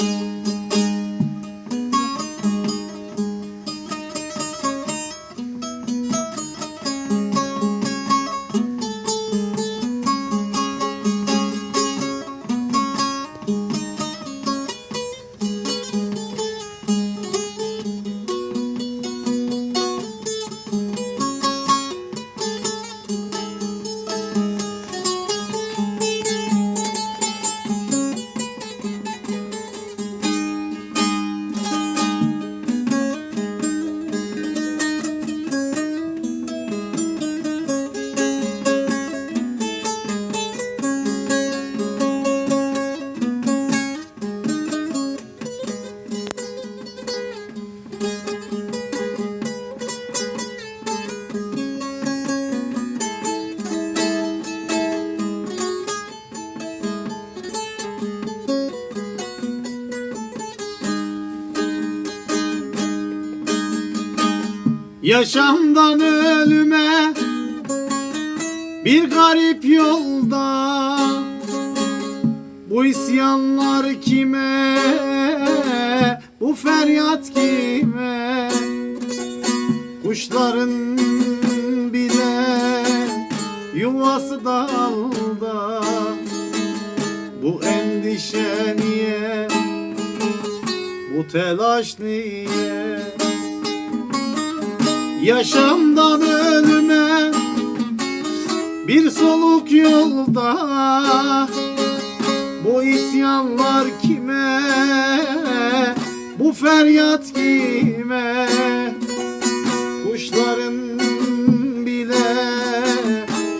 you Yaşamdan ölüme bir garip yolda. Bu isyanlar kime? Bu feryat kime? Kuşların bile yuvası dalda. Bu endişe niye? Bu telaş niye Yaşamdan ölüme bir soluk yolda. Bu isyanlar kime? Bu feryat kime? Kuşların bile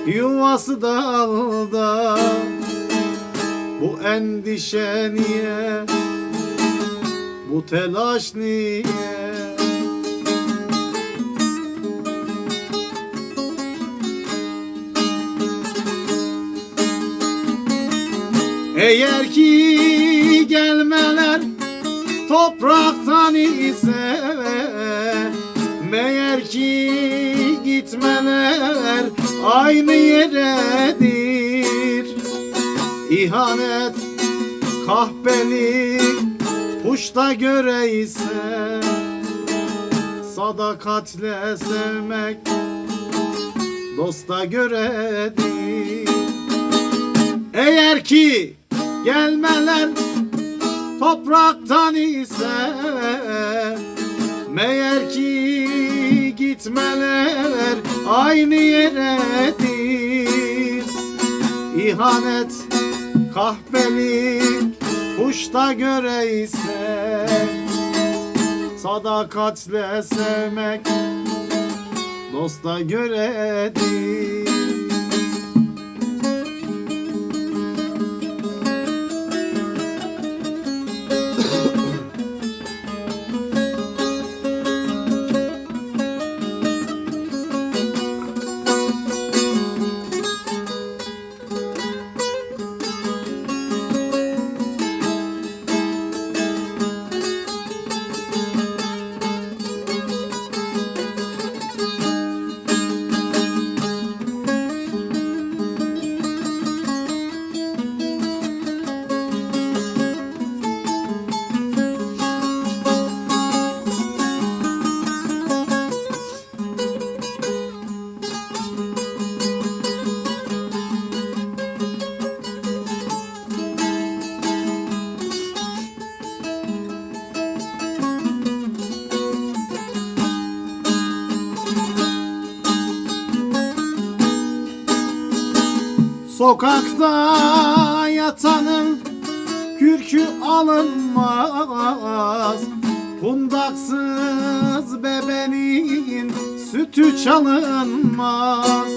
yuvası dalda. Bu endişe niye? Bu telaş niye Eğer ki gelmeler topraktan ise Meğer ki gitmeler aynı yeredir. İhanet kahpelik puşta göre ise Sadakatle sevmek dosta göredir. Eğer ki gelmeler topraktan ise Meğer ki gitmeler aynı yeredir İhanet kahpelik kuşta göre ise Sadakatle sevmek dosta göredir Sokakta yatanın kürkü alınmaz. Kundaksız bebenin sütü çalınmaz.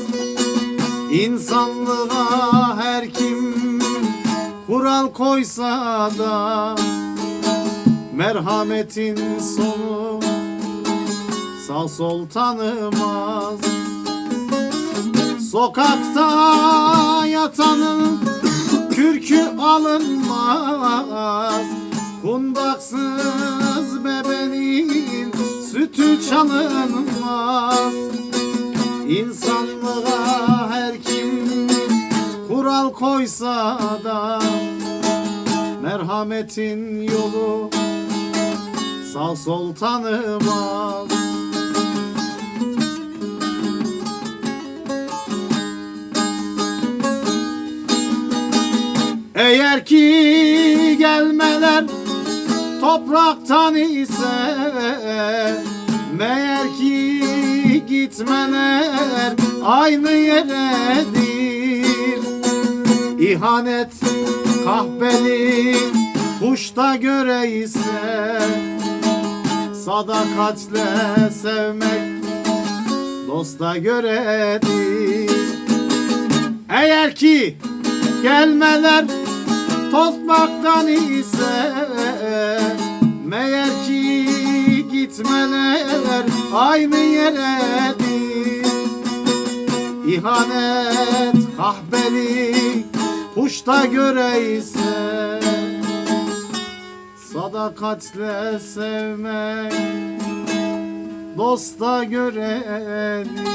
İnsanlığa her kim kural koysa da Merhametin sonu sağ sol tanımaz. Sokakta yatanın kürkü alınmaz. Kundaksız bebenin sütü çalınmaz. İnsanlığa her kim kural koysa da Merhamet Merhametin yolu Sağ sol tanımaz topraktan ise Meğer ki gitmeler aynı yeredir. İhanet kahpeli kuşta göre ise Sadakatle sevmek dosta göredir. Eğer ki gelmeler tozmaktan ise Meğer ki gitmeler aynı yeredir İhanet kahbeli kuşta göre ise Sadakatle sevmek dosta göredir